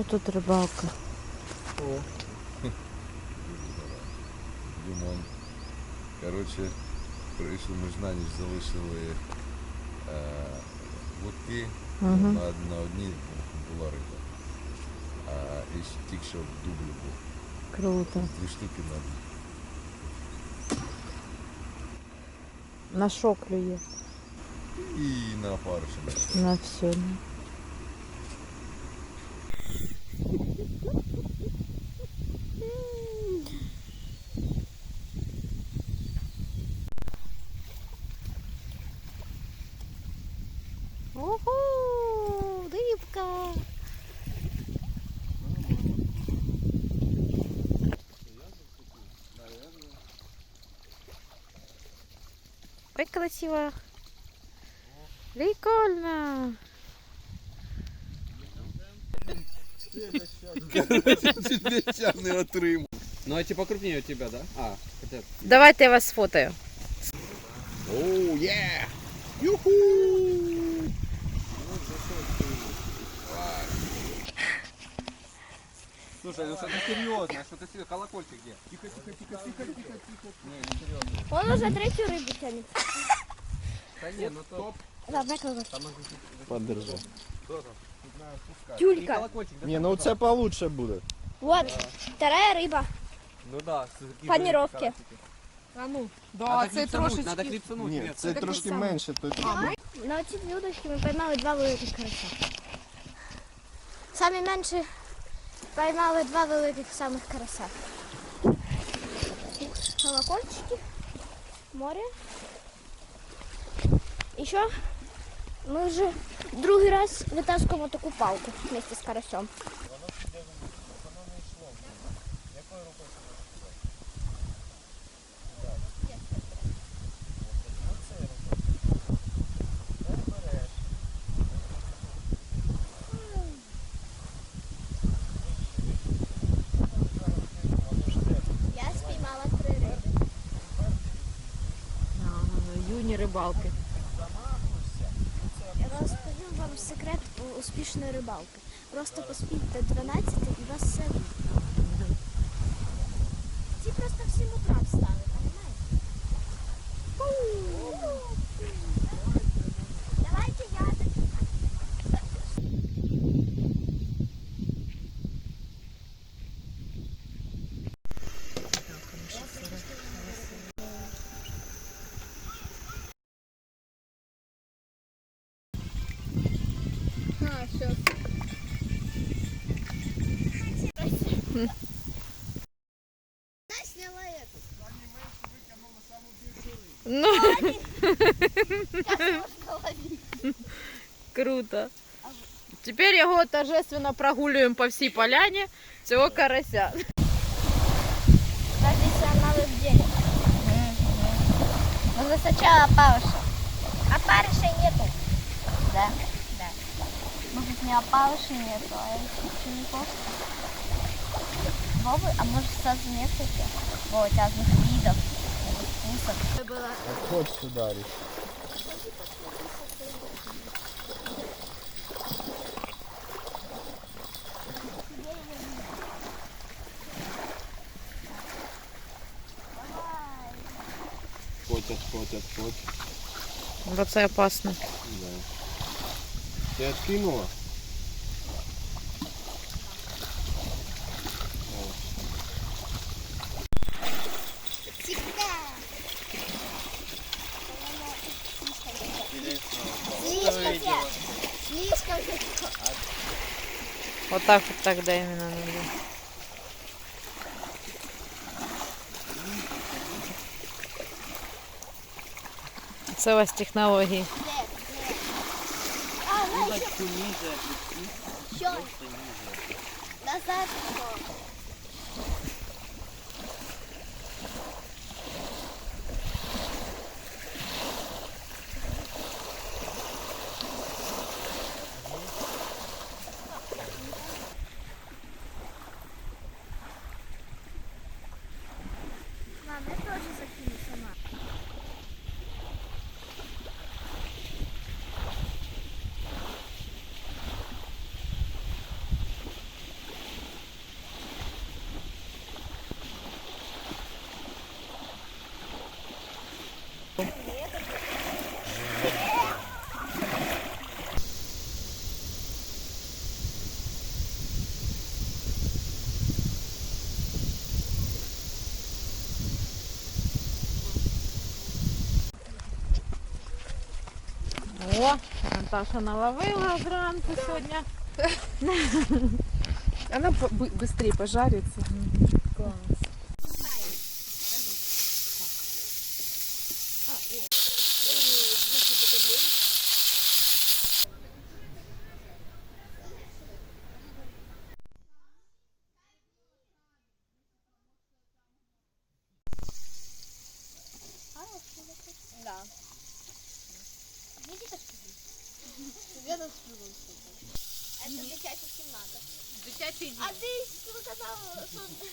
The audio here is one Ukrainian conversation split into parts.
що тут рибалка? О. Димон. Коротше, прийшли, ми ж на ніч залишили е, лотки. Мгм. На, на одній була риба. А і ще тільки що в дублі був. Круто. Дві штуки на На що клює? і на опариші. На все. Ой, красиво. Прикольно. Коротше, не отримав. Ну а типа крупнее у тебя, да? А, хотя... Давайте я вас сфотаю. Оу, є! Юху! Слушай, ну что-то серьезное, что-то серьезное. Колокольчик где? Тихо, тихо, тихо, тихо, тихо, тихо. Не, не серьезно. Он уже третью рыбу тянет. Да не, ну топ. Да, колокольчик. Там нужно Подержи. И Тюлька. там ну це получше буде. Вот, вторая рыба. Ну да. Панировки. А ну, да, це трошечки. Надо кліпсануть. Ні, нет. це трошки менше, то. На оці дві удочки ми поймали два великих карася. Самі менші поймали два великих самих карася. Колокольчики, море. І що? Ми вже другий раз витаскуємо таку палку вместе з карасем. Юні рибалки. Я розповім вам секрет успішної рибалки. Просто поспіть до 12 і вас все вийде. Ці просто всім 7 утра встали, понимаєте? Я сняла эту. Ну, Я смогла ловить. круто. Тепер його торжественно прогулюємо по всій поляні цього карася. Профессионалы в деле. Нужно сначала опарыша. Опарыша нету. Да? Да. Может не опарыша нету, а учеников. новый, а может сразу несколько вот, разных видов, вкусов. Вот сюда, Риш. Отходь, отходь, отходь. Вот это опасно. Да. Ты откинула? Отак от так да іменно надо. Це у вас технології. А, она еще... Еще. Назад. Наташа наловила зранку сьогодні. Она швидше бы- быстрее Oh,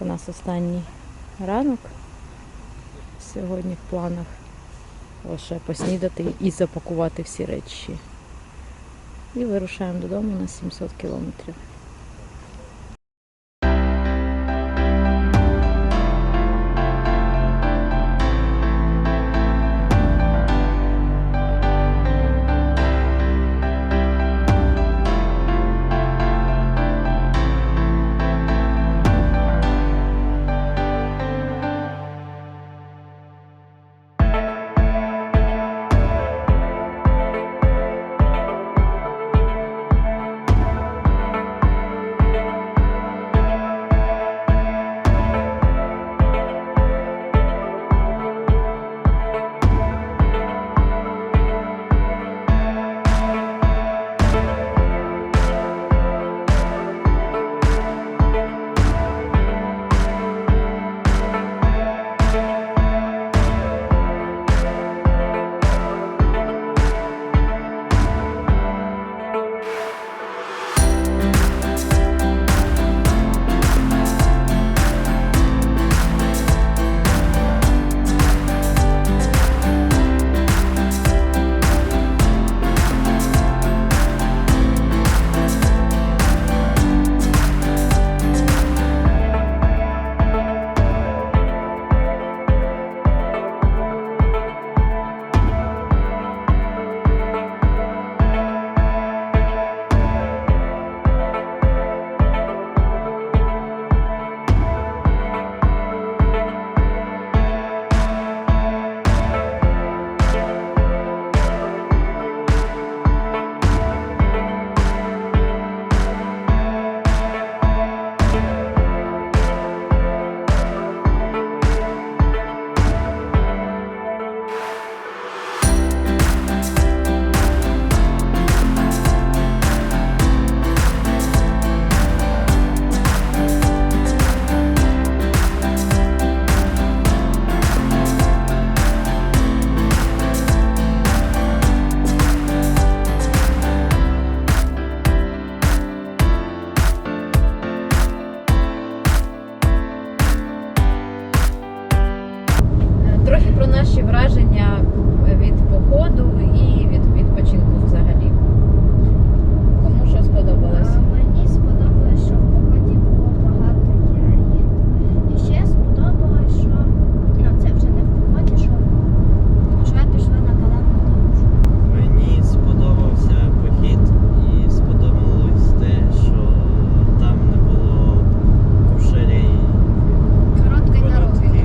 У нас останній ранок. Сьогодні в планах лише поснідати і запакувати всі речі. І вирушаємо додому на 700 кілометрів. Наші враження від походу і від відпочинку взагалі. Кому що сподобалось що в поході було багато ягід. І ще сподобалось, що ну це вже не в поході, що вже пішли на калену дорожку. Мені сподобався похід і сподобалось те, що там не було кушарей. Короткої дороги.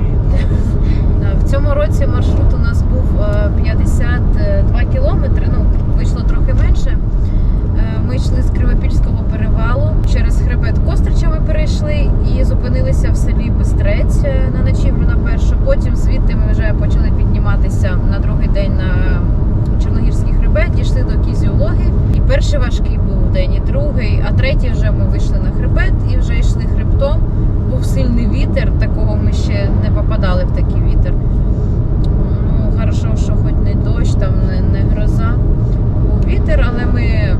Да, В цьому році маршрут у нас був е, 52 кілометри, ну вийшло трохи менше. Е, Ми йшли з Кривопільського перевалу через хребет Кострича ми перейшли і зупинилися в селі Бистрець е, на ночівлю на першу. Потім звідти ми вже почали підніматися на другий день на Чорногірський хребет, дійшли до Кізіологи. І перший важкий був день, і другий, а третій вже ми вийшли на хребет і вже йшли хребтом. Був сильний вітер такого ми ще не попадали в такий вітер. Хорошо, що хоч не дощ, там не, не гроза. Був вітер, але ми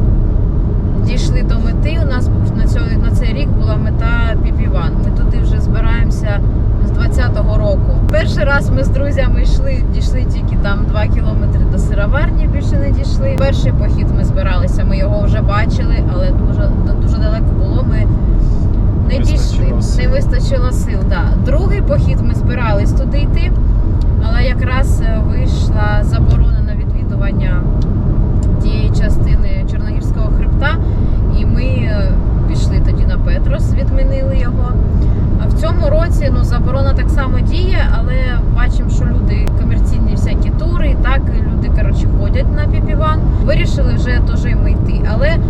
дійшли до мети. У нас на, цьому, на цей рік була мета Піпіван. Ми туди вже збираємося з 20-го року. Перший раз ми з друзями йшли, дійшли тільки там 2 кілометри до сироварні, більше не дійшли. Перший похід ми збиралися, ми його вже бачили, але дуже, дуже далеко було. Ми не Вистачило дійшли, сил. не вистачило сил. Да. Другий похід ми збирались туди йти, якраз е, вийшла заборона на відвідування тієї частини Чорногірського хребта, і ми е, пішли тоді на Петрос, відмінили його. В цьому році ну, заборона так само діє, але бачимо, що люди комерційні всякі тури, і так люди коротше ходять на піпіван. Вирішили вже теж і ми йти. Але е,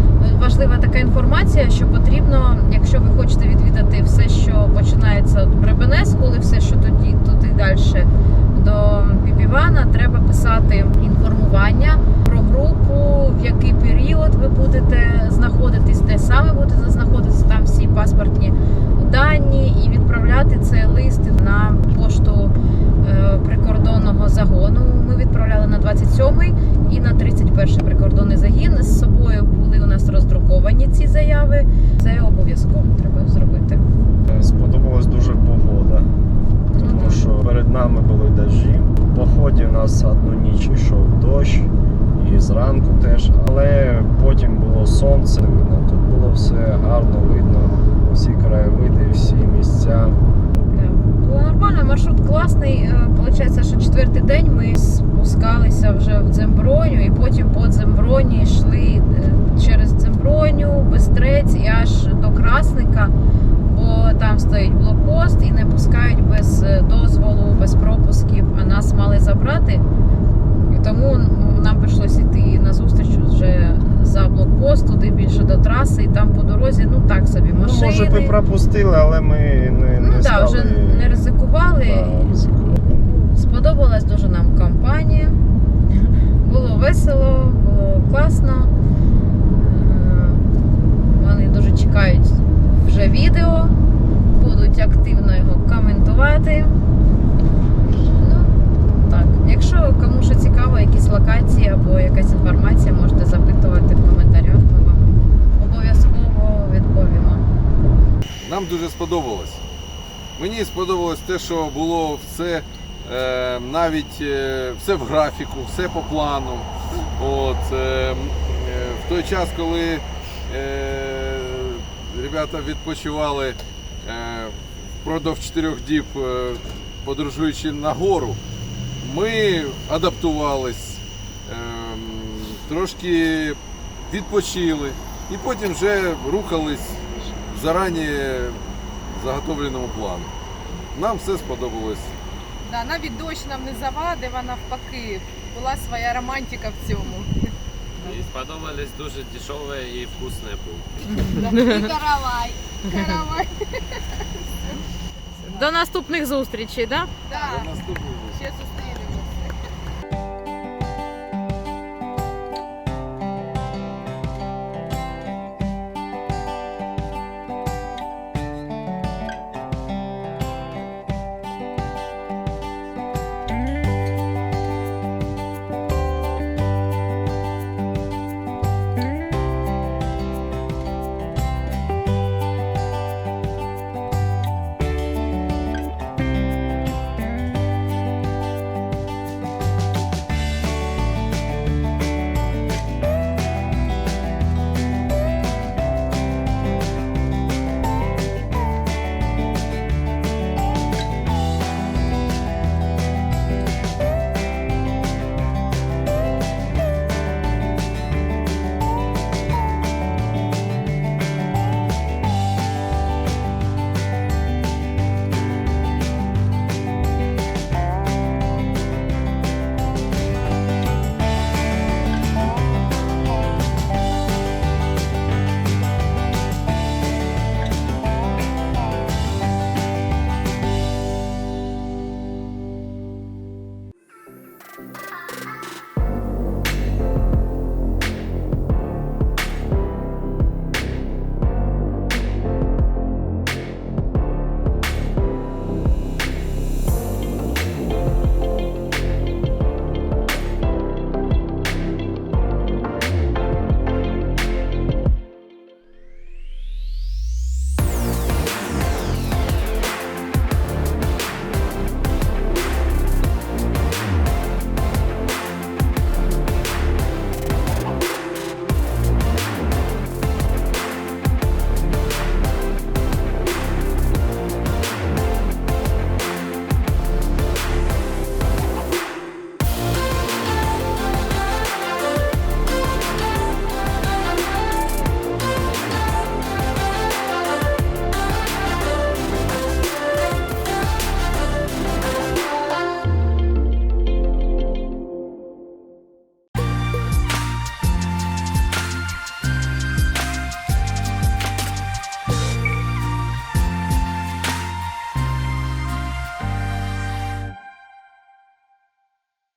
важлива така інформація, що потрібно, якщо ви хочете відвідати все, що починається от Бребенес, коли все, що тоді туди далі до Піпівана, треба писати інформування про групу, в який період ви будете знаходитись, де саме будете знаходитися, там всі паспортні дані, і відправляти цей лист на пошту е, прикордонного загону. Ми відправляли на 27-й і на 31-й прикордонний загін. З собою були у нас роздруковані ці заяви. Це обов'язково треба зробити. Сподобалась дуже погода, Ну, тому що перед нами були дощі. В поході у нас одну ніч йшов дощ, і зранку теж. Але потім було сонце видно. Тут було все гарно видно, всі краєвиди, всі місця. Було нормально, маршрут класний. Е, Получається, що четвертий день ми спускалися вже в Дземброню і потім по Дземброні йшли е, через Дземброню, Бистрець і аж до Красника, бо там стоїть блокпост і не пускають без е, дозволу, без пропусків, а нас мали забрати. І тому нам прийшлося йти на зустріч вже за блокпост, туди більше до траси, і там по дорозі, ну так собі, машини. Ну, може, ви пропустили, але ми не, Ну не так, стали. вже не ризикували. да, ризикувати. Сподобалась дуже нам компанія. Було весело, було класно. Е, Вони дуже чекають вже відео, будуть активно його коментувати. Ну, так. Якщо кому що цікаво, якісь локації або якась інформація, можете запитувати в коментарях. Ми вам обов'язково відповімо. Нам дуже сподобалось. Мені сподобалось те, що було все е, навіть е, все в графіку, все по плану. От, е, в той час, коли ребята відпочивали впродовж чотирьох діб, подорожуючи на гору, ми адаптувались, трошки відпочили і потім вже рухались зарані заготовленому плану. Нам все сподобалось. Да, навіть дощ нам не завадив, а навпаки, була своя романтика в цьому. І сподобались дуже дешеве і вкусне було. І каравай. Каравай. До наступних зустрічей, так? Да? Да. До наступного. Ще зустрінемося.